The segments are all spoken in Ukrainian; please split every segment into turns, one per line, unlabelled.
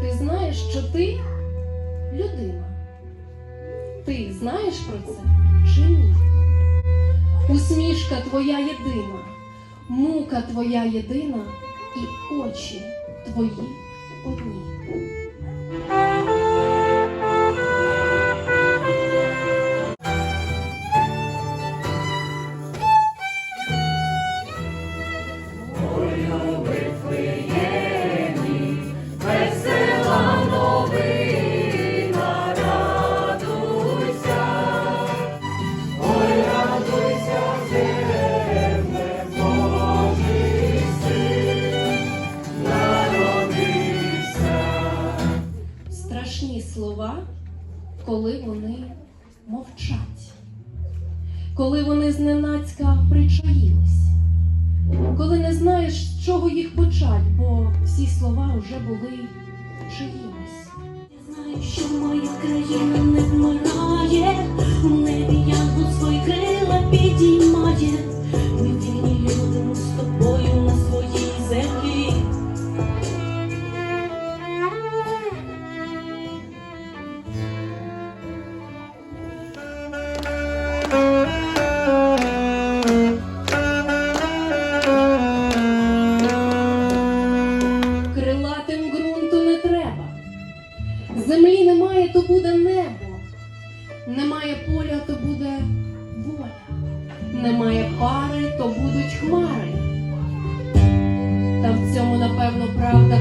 Ти знаєш, що ти людина. Ти знаєш про це чи ні? Усмішка твоя єдина, мука твоя єдина і очі твої одні. Слова, коли вони мовчать, коли вони зненацька причаїлись, коли не знаєш, з чого їх почать, бо всі слова вже були чиїмось.
Я знаю, що моя країна не вмирає, у небі янгол свої крила підіймає. Ми вільні люди, ми з тобою Землі
немає, то буде небо. Немає поля, то буде воля. Немає пари, то будуть хмари. Та в цьому, напевно, правда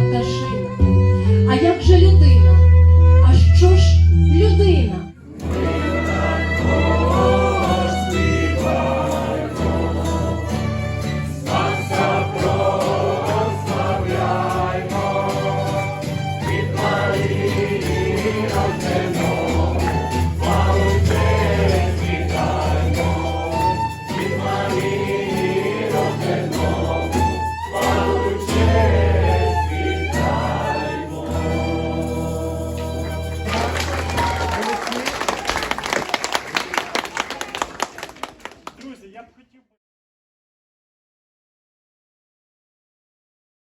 Друзі, я б хотів.